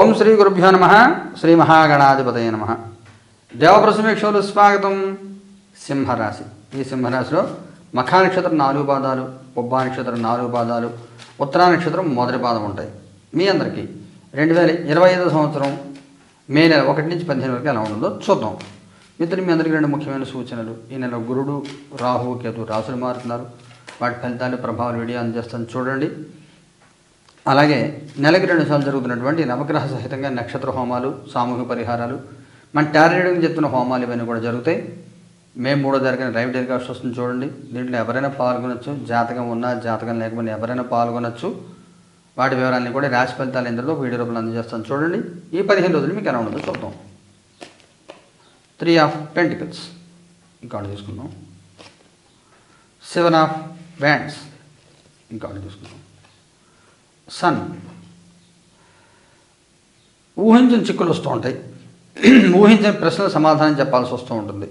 ఓం శ్రీ గురుభ్యో నమ శ్రీ మహాగణాధిపతయ నమ. దేవప్రసమీక్షలు స్వాగతం. సింహరాశి. ఈ సింహరాశిలో మఖా నక్షత్రం నాలుగు పాదాలు ఉబ్బా నక్షత్రం నాలుగు పాదాలు ఉత్తరా నక్షత్రం మొదటి పాదం ఉంటాయి. మీ అందరికీ రెండు వేల ఇరవై ఐదో సంవత్సరం మే నెల ఒకటి నుంచి పదిహేను వరకు ఎలా ఉంటుందో చూద్దాం. మిత్రులు మీ అందరికీ రెండు ముఖ్యమైన సూచనలు. ఈ నెల గురుడు రాహు కేతు రాసులు మారుతున్నారు. వాటి ఫలితాలు ప్రభావాలు వీడియో అందజేస్తాను. చూడండి. అలాగే నెలకి రెండు సార్లు జరుగుతున్నటువంటి నవగ్రహ సహితంగా నక్షత్ర హోమాలు సామూహిక పరిహారాలు మన టార్గెటింగ్ చెప్తున్న హోమాలు ఇవన్నీ కూడా జరుగుతాయి. మే మూడో తారీఖున రైవ్ టెలికాస్ట్ వస్తుంది చూడండి. దీంట్లో ఎవరైనా పాల్గొనొచ్చు జాతకం ఉన్నా జాతకం లేకపోయినా ఎవరైనా పాల్గొనొచ్చు. వాటి వివరాన్ని కూడా రాశి ఫలితాలు ఇందులో వీడియో రూపంలో అందజేస్తాను చూడండి. ఈ పదిహేను రోజులు మీకు ఎలా ఉండదో చూద్దాం. Three of pentacles. ఇంకా తీసుకుందాం. Seven of wands. ఇంకా తీసుకుందాం. సన్. ఊహించిన చిక్కులు వస్తూ ఉంటాయి. ఊహించిన ప్రశ్నలు సమాధానం చెప్పాల్సి వస్తూ ఉంటుంది.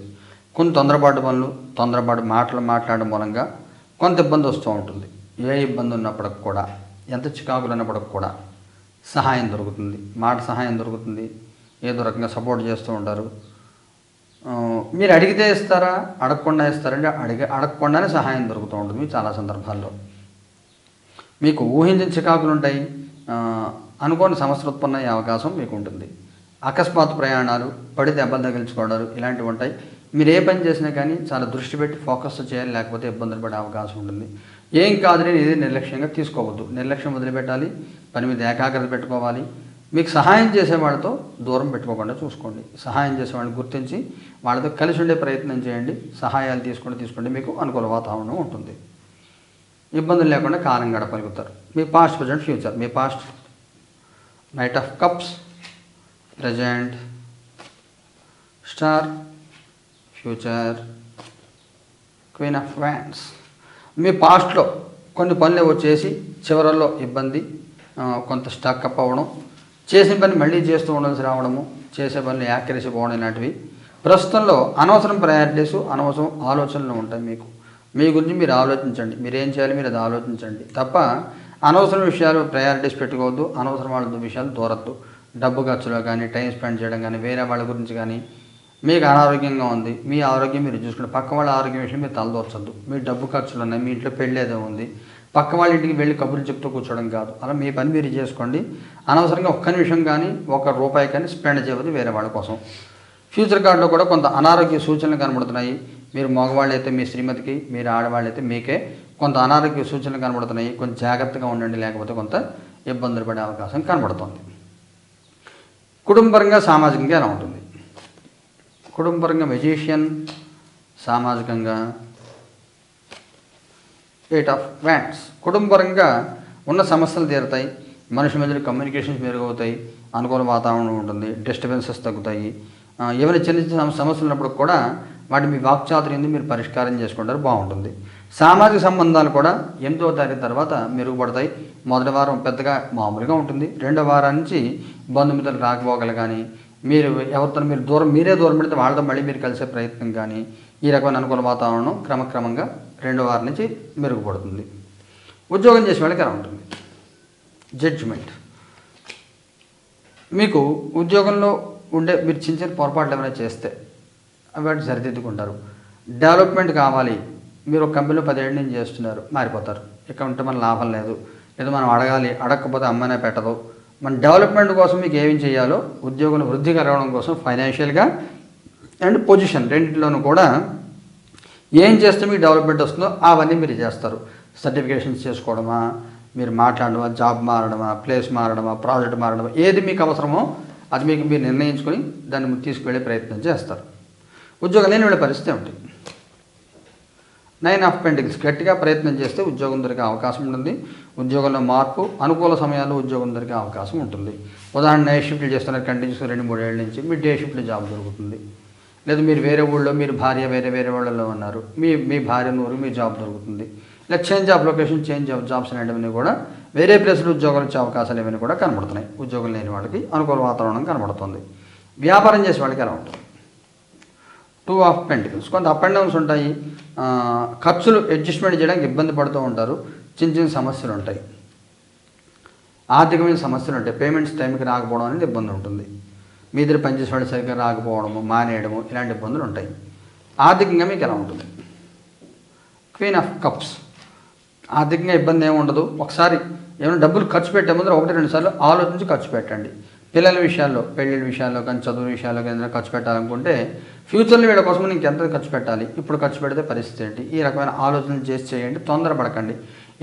కొన్ని తొందరపాటు పనులు తొందరపాటు మాటలు మాట్లాడడం మూలంగా కొంత ఇబ్బంది వస్తూ ఉంటుంది. ఏ ఇబ్బంది ఉన్నప్పటికి కూడా ఎంత చికాకులు ఉన్నప్పటికి కూడా సహాయం దొరుకుతుంది. మాట సహాయం దొరుకుతుంది. ఏదో రకంగా సపోర్ట్ చేస్తూ ఉంటారు. మీరు అడిగితే ఇస్తారా? అడగకుండా ఇస్తారంటే అడిగ అడగకుండానే సహాయం దొరుకుతూ ఉంటుంది. చాలా సందర్భాల్లో. మీకు ఊహించిన చికాకులు ఉంటాయి అనుకోని సమస్యలు ఉత్పన్న అయ్యే అవకాశం మీకు ఉంటుంది అకస్మాత్ ప్రయాణాలు పడి దెబ్బలు తగిలించుకోవడాలు ఇలాంటివి ఉంటాయి. మీరు ఏ పని చేసినా కానీ చాలా దృష్టి పెట్టి ఫోకస్ చేయాలి లేకపోతే ఇబ్బందులు పడే అవకాశం ఉంటుంది. ఏం కాదు నేను ఇది నిర్లక్ష్యంగా తీసుకోవద్దు. నిర్లక్ష్యం వదిలిపెట్టాలి పని మీద ఏకాగ్రత పెట్టుకోవాలి. మీకు సహాయం చేసేవాడితో దూరం పెట్టుకోకుండా చూసుకోండి. సహాయం చేసేవాడిని గుర్తించి వాళ్ళతో కలిసి ఉండే ప్రయత్నం చేయండి. సహాయాలు తీసుకుంటే తీసుకోండి. మీకు అనుకూల వాతావరణం ఉంటుంది. ఇబ్బందులు లేకుండా కాలం గడపగలుగుతారు మీ past present future me past knight of cups present star future queen of wands మీ పాస్ట్లో కొన్ని పనులు వచ్చేసి చివరల్లో ఇబ్బంది కొంత స్టక్ అప్ అవ్వడం చేసిన పని మళ్ళీ చేస్తూ ఉండాల్సి రావడము చేసే పనులు యాక్యురసీ పోవడం ఇలాంటివి. ప్రస్తుతంలో అనవసరం ప్రయారిటీస్ అనవసరం ఆలోచనలు ఉంటాయి మీకు. మీ గురించి మీరు ఆలోచించండి. మీరు ఏం చేయాలి మీరు అది ఆలోచించండి. తప్ప అనవసరం విషయాలు ప్రయారిటీస్ పెట్టుకోవద్దు. అనవసరం వాళ్ళ విషయాలు దూరద్దు. డబ్బు ఖర్చులో కానీ టైం స్పెండ్ చేయడం కానీ వేరే వాళ్ళ గురించి కానీ మీకు అనారోగ్యంగా ఉంది. మీ ఆరోగ్యం మీరు చూసుకోండి పక్క వాళ్ళ ఆరోగ్యం విషయం మీరు తలదోర్చద్దు. మీ డబ్బు ఖర్చులు ఉన్నాయి. మీ ఇంట్లో పెళ్ళి ఏదో ఉంది. పక్క వాళ్ళ ఇంటికి వెళ్ళి కబుర్లు చెప్తూ కూర్చోవడం కాదు. అలా మీ పని మీరు చేసుకోండి. అనవసరంగా ఒక్క నిమిషం కానీ ఒక రూపాయి కానీ స్పెండ్ చేయవద్దు వేరే వాళ్ళ కోసం. ఫ్యూచర్ కార్డులో కూడా కొంత అనారోగ్య సూచనలు కనబడుతున్నాయి. మీరు మగవాళ్ళు అయితే మీ శ్రీమతికి మీరు ఆడవాళ్ళు అయితే మీకే కొంత అనారోగ్య సూచనలు కనబడుతున్నాయి. కొంచెం జాగ్రత్తగా ఉండండి లేకపోతే కొంత ఇబ్బందులు పడే అవకాశం కనబడుతుంది. కుటుంబపరంగా సామాజికంగా ఎలా ఉంటుంది? కుటుంబపరంగా మెజీషియన్ సామాజికంగా ఎయిట్ ఆఫ్ వ్యాండ్స్ కుటుంబపరంగా ఉన్న సమస్యలు తీరుతాయి. మనిషి మధ్యలో కమ్యూనికేషన్స్ మెరుగవుతాయి. అనుకూల వాతావరణం ఉంటుంది. డిస్టర్బెన్సెస్ తగ్గుతాయి. ఏమైనా చిన్న చిన్న సమస్యలు ఉన్నప్పుడు కూడా వాటి మీ వాక్చాతుర్యం మీరు పరిష్కారం చేసుకుంటారు బాగుంటుంది. సామాజిక సంబంధాలు కూడా ఎనిమిదో తారీఖు తర్వాత మెరుగుపడతాయి. మొదటి వారం పెద్దగా మామూలుగా ఉంటుంది. రెండో వారం నుంచి బంధుమిత్రులు రాకపోగలు కానీ మీరు ఎవరితో మీరు దూరం మీరే దూరం పెడితే వాళ్ళతో మళ్ళీ మీరు కలిసే ప్రయత్నం కానీ ఈ రకమైన అనుకూల వాతావరణం క్రమక్రమంగా రెండో వారం నుంచి మెరుగుపడుతుంది. ఉద్యోగం చేసే వాళ్ళకి ఎలా ఉంటుంది? జడ్జిమెంట్ మీకు ఉద్యోగంలో ఉండే మీరు చిన్న చిన్న పొరపాట్లు ఏమైనా చేస్తే వాటిని సరిదిద్దుకుంటారు. డెవలప్మెంట్ కావాలి. మీరు ఒక కంపెనీలో పదిహేడు నుంచి చేస్తున్నారు మారిపోతారు. ఇక్కడ ఉంటే మన లాభం లేదు. లేదా మనం అడగాలి అడగకపోతే అమ్మనే పెట్టదు. మన డెవలప్మెంట్ కోసం మీకు ఏమి చేయాలో ఉద్యోగుల వృద్ధి కలగడం కోసం ఫైనాన్షియల్గా అండ్ పొజిషన్ రెండింటిలోనూ కూడా ఏం చేస్తే మీకు డెవలప్మెంట్ వస్తుందో అవన్నీ మీరు చేస్తారు. సర్టిఫికేషన్స్ చేసుకోవడమా మీరు మాట్లాడడమా జాబ్ మారడమా ప్లేస్ మారడమా ప్రాజెక్ట్ మారడమా ఏది మీకు అవసరమో అది మీకు మీరు నిర్ణయించుకొని దాన్ని తీసుకువెళ్ళే ప్రయత్నం చేస్తారు. ఉద్యోగం లేని వీళ్ళ పరిస్థితి ఏమిటి నైన్ ఆఫ్ పెండింగ్స్ గట్టిగా ప్రయత్నం చేస్తే ఉద్యోగం దొరికే అవకాశం ఉంటుంది. ఉద్యోగంలో మార్పు అనుకూల సమయాల్లో ఉద్యోగం దొరికే అవకాశం ఉంటుంది. ఉదాహరణ నైట్ షిఫ్ట్లు చేస్తున్నారు కంటిన్యూస్ రెండు మూడేళ్ళ నుంచి. మీ డే షిఫ్ట్లో జాబ్ దొరుకుతుంది. లేదా మీరు వేరే ఊళ్ళో మీరు భార్య వేరే వేరే వాళ్ళలో ఉన్నారు. మీ మీ భార్య నూరు మీ జాబ్ దొరుకుతుంది. ఇలా change of location change of jobs అనేటివన్నీ కూడా వేరే ప్లేస్లో ఉద్యోగాలు వచ్చే అవకాశాలు ఏమైనా కూడా కనబడుతున్నాయి. ఉద్యోగం లేని వాళ్ళకి అనుకూల వాతావరణం కనబడుతుంది. వ్యాపారం చేసే వాళ్ళకి ఎలా ఉంటుంది? Two of pentacles. కొంత అప్ అండ్ డౌన్స్ ఉంటాయి. ఖర్చులు అడ్జస్ట్మెంట్ చేయడానికి ఇబ్బంది పడుతూ ఉంటారు. చిన్న చిన్న సమస్యలు ఉంటాయి. ఆర్థికమైన సమస్యలు ఉంటాయి. పేమెంట్స్ టైంకి రాకపోవడం అనేది ఇబ్బంది ఉంటుంది. మీ దగ్గర పనిచేసే వాళ్ళు సరిగ్గా రాకపోవడము మానేయడము ఇలాంటి ఇబ్బందులు ఉంటాయి. ఆర్థికంగా మీకు ఎలా ఉంటుంది? క్వీన్ ఆఫ్ కప్స్ ఆర్థికంగా ఇబ్బంది ఏమి ఉండదు. ఒకసారి ఏమైనా డబ్బులు ఖర్చు పెట్టే ముందు ఒకటి రెండు సార్లు ఆలోచించి ఖర్చు పెట్టండి. పిల్లల విషయాల్లో పెళ్ళిళ్ళ విషయాల్లో కానీ చదువు విషయాల్లో కానీ ఏదైనా ఖర్చు పెట్టాలనుకుంటే ఫ్యూచర్లో వీళ్ళ కోసం నీకు ఎంత ఖర్చు పెట్టాలి ఇప్పుడు ఖర్చు పెడితే పరిస్థితి ఏంటి? ఈ రకమైన ఆలోచనలు చేసి చేయండి తొందరపడకండి.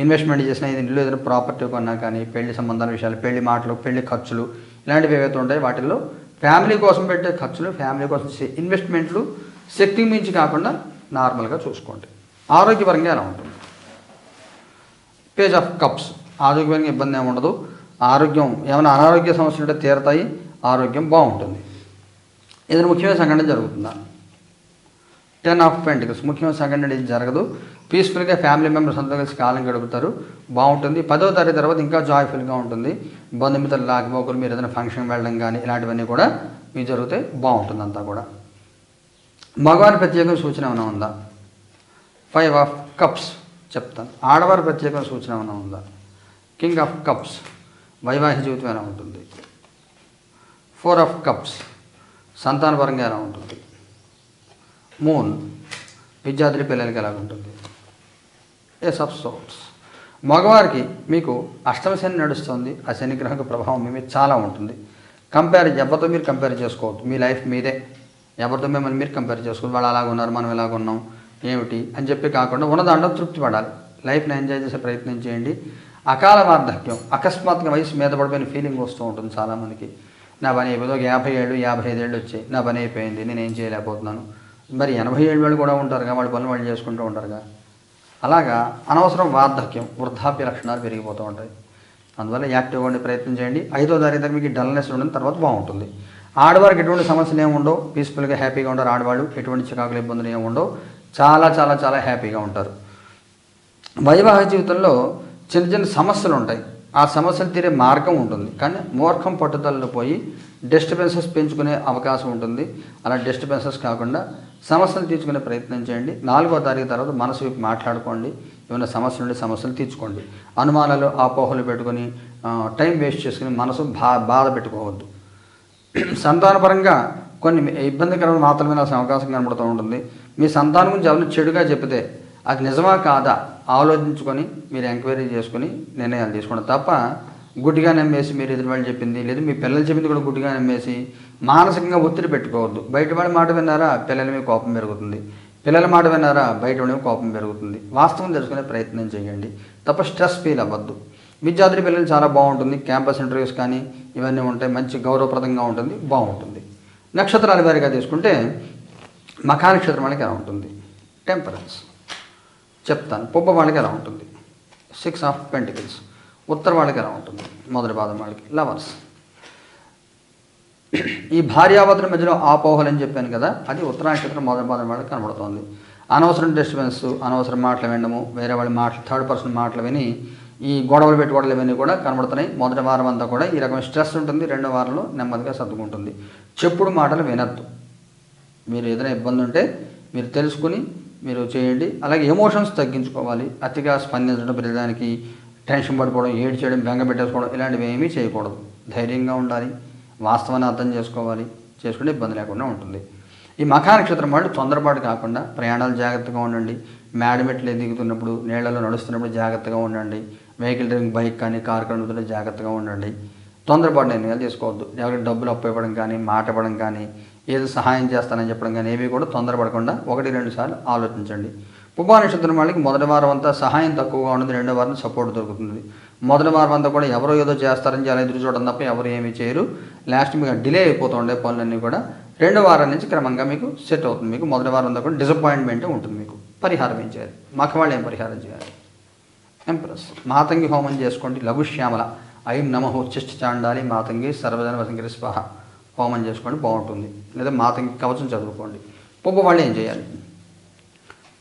ఇన్వెస్ట్మెంట్ చేసిన ఇది ఇల్లు ఏదైనా ప్రాపర్టీ కొన్నా కానీ పెళ్ళి సంబంధాల విషయాలు పెళ్ళి మాటలు పెళ్ళి ఖర్చులు ఇలాంటివి ఏవైతే ఉంటాయి వాటిల్లో ఫ్యామిలీ కోసం పెట్టే ఖర్చులు ఫ్యామిలీ కోసం ఇన్వెస్ట్మెంట్లు శక్తి మించి కాకుండా నార్మల్గా చూసుకోండి. ఆరోగ్యపరంగా ఎలా ఉంటుంది? Page of cups. ఆరోగ్యపరంగా ఇబ్బంది ఏమి ఉండదు. ఆరోగ్యం ఏమైనా అనారోగ్య సమస్యలు ఉంటే తీరతాయి ఆరోగ్యం బాగుంటుంది. ఏదైనా ముఖ్యమైన సంఘటన జరుగుతుందా? టెన్ ఆఫ్ పెంటికల్స్ ముఖ్యమైన సంఘటన ఇది జరగదు. పీస్ఫుల్గా ఫ్యామిలీ మెంబర్స్ అందరూ కలిసి కాలం గడుపుతారు. బాగుంటుంది. పదో తారీఖు తర్వాత ఇంకా జాయ్ఫుల్గా ఉంటుంది. బంధుమిత్రులు లాకపోకలు మీరు ఏదైనా ఫంక్షన్ వెళ్ళడం కానీ ఇలాంటివన్నీ కూడా మీ జరిగితే బాగుంటుంది అంతా కూడా. మగవారి ప్రత్యేకమైన సూచన ఏమైనా ఉందా? ఫైవ్ ఆఫ్ కప్స్ చెప్తాను. ఆడవారి ప్రత్యేకమైన సూచన ఏమైనా ఉందా? కింగ్ ఆఫ్ కప్స్ వైవాహిక జీవితం ఎలా ఉంటుంది? ఫోర్ ఆఫ్ కప్స్ సంతానపరంగా ఎలా ఉంటుంది? మూన్ విద్యార్థుల పిల్లలకి ఎలా ఉంటుంది? ఎస్ ఆఫ్ సోట్స్ మగవారికి మీకు అష్టమ శని నడుస్తుంది. ఆ శని ప్రభావం మీ మీద చాలా ఉంటుంది. కంపేర్ ఎవరితో మీరు కంపేర్ చేసుకోవద్దు. మీ లైఫ్ మీదే. ఎవరితో మిమ్మల్ని మీరు కంపేర్ చేసుకోవద్దు. వాళ్ళు అలాగ ఉన్నారు మనం ఎలాగ ఉన్నాం. ఏమిటి? అని చెప్పి కాకుండా ఉన్నదాంట్లో తృప్తి పడాలి. లైఫ్ని ఎంజాయ్ చేసే ప్రయత్నం చేయండి. అకాల వార్ధక్యం అకస్మాత్తుగా వయసు మీద పడిపోయిన ఫీలింగ్ వస్తూ ఉంటుంది చాలామందికి. నా పని అయిపోయింది ఒక యాభై ఏళ్ళు యాభై ఐదు ఏళ్ళు వచ్చాయి. నా పని అయిపోయింది నేను ఏం చేయలేకపోతున్నాను. మరి ఎనభై ఏళ్ళు వాళ్ళు కూడా ఉంటారుగా వాళ్ళ పనులు వాళ్ళు చేసుకుంటూ ఉంటారుగా అలాగా అనవసరం వార్ధక్యం వృద్ధాప్య లక్షణాలు పెరిగిపోతూ ఉంటాయి. అందువల్ల యాక్టివ్గా ఉండే ప్రయత్నం చేయండి. ఐదో తారీఖు మీకు డల్నెస్ ఉండడం తర్వాత బాగుంటుంది. ఆడవారికి ఎటువంటి సమస్యలు ఏమి ఉండవు. పీస్ఫుల్గా హ్యాపీగా ఉంటారు ఆడవాళ్ళు. ఎటువంటి చికాకులు ఇబ్బందులు ఏమి ఉండవు. చాలా చాలా చాలా హ్యాపీగా ఉంటారు. వైవాహిక జీవితంలో చిన్న చిన్న సమస్యలు ఉంటాయి. ఆ సమస్యలు తీరే మార్గం ఉంటుంది. కానీ మూర్ఖం పట్టుదలలో పోయి డిస్టర్బెన్సెస్ పెంచుకునే అవకాశం ఉంటుంది. అలా డిస్టర్బెన్సెస్ కాకుండా సమస్యలు తీర్చుకునే ప్రయత్నం చేయండి. నాలుగో తారీఖు తర్వాత మనసు వైపు మాట్లాడుకోండి. ఏమైనా సమస్యలు ఉంటే సమస్యలు తీర్చుకోండి. అనుమానాలు ఆపోహలు పెట్టుకొని టైం వేస్ట్ చేసుకుని మనసు బా బాధ పెట్టుకోవద్దు. సంతానపరంగా కొన్ని ఇబ్బందికరమైన మాత్రమే అవకాశం కనబడుతూ ఉంటుంది. మీ సంతానం గురించి ఎవరిని చెడుగా చెప్తే అది నిజమా కాదా? ఆలోచించుకొని మీరు ఎంక్వైరీ చేసుకుని నిర్ణయాలు తీసుకోండి. తప్ప గుడ్డిగా నమ్మేసి మీరు ఎదురు వాళ్ళు చెప్పింది లేదు మీ పిల్లలు చెప్పింది కూడా గుడ్డిగా నమ్మేసి మానసికంగా ఒత్తిడి పెట్టుకోవద్దు. బయట వాళ్ళ మాట విన్నారా? పిల్లల మీద కోపం పెరుగుతుంది. పిల్లల మాట విన్నారా? బయట వాళ్ళ కోపం పెరుగుతుంది. వాస్తవం తెలుసుకునే ప్రయత్నం చేయండి. తప్ప స్ట్రెస్ ఫీల్ అవ్వద్దు. విద్యార్థుల పిల్లలు చాలా బాగుంటుంది. క్యాంపస్ ఇంటర్వ్యూస్ కానీ ఇవన్నీ ఉంటాయి. మంచి గౌరవప్రదంగా ఉంటుంది. బాగుంటుంది. నక్షత్రాల వారిగా తీసుకుంటే మఖా నక్షత్రం వాళ్ళకి ఎలా ఉంటుంది? టెంపరెన్స్. చెప్తాను. పుబ్బ వాళ్ళకి ఎలా ఉంటుంది. సిక్స్ ఆఫ్ పెంటికల్స్ ఉత్తర వాళ్ళకి ఎలా ఉంటుంది. మొదటి పాదం వాళ్ళకి. లవర్స్ ఈ భార్యాభర్తల మధ్యలో ఆపోహలు అని చెప్పాను కదా అది ఉత్తర నక్షత్రం మొదటి పాదం వాళ్ళకి కనబడుతోంది. అనవసరం డిస్టర్బెన్స్ అనవసరం మాటలు వినడము వేరే వాళ్ళ మాటలు థర్డ్ పర్సన్ మాటలు విని ఈ గొడవలు పెట్టుకోవడాలు ఇవన్నీ కూడా కనబడుతున్నాయి. మొదటి వారం అంతా కూడా ఈ రకమైన స్ట్రెస్ ఉంటుంది. రెండో వారంలో నెమ్మదిగా సర్దుకుంటుంది. చెప్పుడు మాటలు వినద్దు. మీరు ఏదైనా ఇబ్బంది ఉంటే మీరు తెలుసుకుని మీరు చేయండి. అలాగే ఎమోషన్స్ తగ్గించుకోవాలి. అతిగా స్పందించడం ప్రతిదానికి టెన్షన్ పడిపోవడం ఏడు చేయడం బెంగ పెట్టేసుకోవడం ఇలాంటివి ఏమీ చేయకూడదు. ధైర్యంగా ఉండాలి. వాస్తవాన్ని అర్థం చేసుకోవాలి. చేసుకుంటే ఇబ్బంది లేకుండా ఉంటుంది. ఈ మఖా నక్షత్రం వాళ్ళు తొందరపాటు కాకుండా ప్రయాణాలు జాగ్రత్తగా ఉండండి. మేడమెట్లు దిగుతున్నప్పుడు నీళ్ళలో నడుస్తున్నప్పుడు జాగ్రత్తగా ఉండండి. వెహికల్ డ్రైవింగ్ బైక్ కానీ కార్ కానీ జాగ్రత్తగా ఉండండి. తొందరపాటు నిర్ణయాలు తీసుకోవద్దు. ఎవరికి డబ్బులు అప్పు ఇవ్వడం కానీ మాట ఇవ్వడం కానీ ఏదో సహాయం చేస్తానని చెప్పడం కానీ ఏవి కూడా తొందరపడకుండా ఒకటి రెండు సార్లు ఆలోచించండి. పుబ్బా నక్షత్రం వాళ్ళకి మొదటి వారం అంతా సహాయం తక్కువగా ఉంటుంది రెండో వారం సపోర్ట్ దొరుకుతుంది. మొదటి వారం అంతా కూడా ఎవరో ఏదో చేస్తారని చాలా ఎదురు చూడడం తప్ప ఎవరు ఏమీ చేయరు. లాస్ట్ మీకు డిలే అయిపోతూ ఉండే పనులన్నీ కూడా రెండో వారం నుంచి క్రమంగా మీకు సెట్ అవుతుంది. మీకు మొదటి వారం అంతా కూడా డిసప్పాయింట్మెంట్ ఉంటుంది మీకు. పరిహారం ఏం చేయాలి? మాకు వాళ్ళు ఏం పరిహారం చేయాలి? ఎంప్రెస్ మాతంగి హోమం చేసుకోండి. లఘుశ్యామల. ఐం నమహో చిష్ట చాండాలి. మాతంగి సర్వజన వసంగిరి స్వాహ. హోమం చేసుకోండి బాగుంటుంది. లేదా మాతంగి కవచం చదువుకోండి. పొప్ప వాళ్ళు ఏం చేయాలి?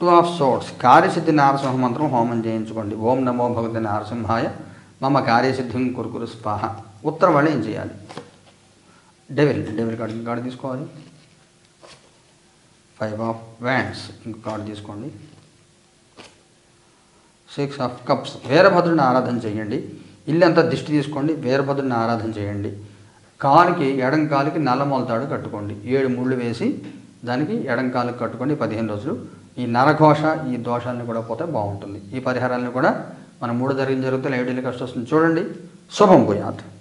టూ ఆఫ్ సోర్ట్స్ కార్యసిద్ధి నారసింహ మంత్రం హోమం చేయించుకోండి. ఓం నమో భగవతి నారసింహాయ మమ కార్యసిద్ధిం కురుకురు స్వాహ ఉత్తరం వాళ్ళు ఏం చేయాలి? డెవిల్ డెవిల్ కార్డు కార్డు తీసుకోవాలి. ఫైవ్ ఆఫ్ వ్యాండ్స్ ఇంకో కార్డు తీసుకోండి. సిక్స్ ఆఫ్ కప్స్ వీరభద్రుని ఆరాధన చేయండి. ఇల్లంతా దిష్టి తీసుకోండి వీరభద్రుని ఆరాధన చేయండి. కాలుకి ఎడం కాలుకి నల్ల మొలతాడు కట్టుకోండి. ఏడు ముళ్ళు వేసి దానికి ఎడం కాలుకి కట్టుకోండి పదిహేను రోజులు. ఈ నరఘోష ఈ దోషాలను కూడా పోతే బాగుంటుంది. ఈ పరిహారాలను కూడా మన మూడు జరిగిన జరుగుతున్న ఏడు కష్టం వస్తుంది. చూడండి. శుభం భూయాత్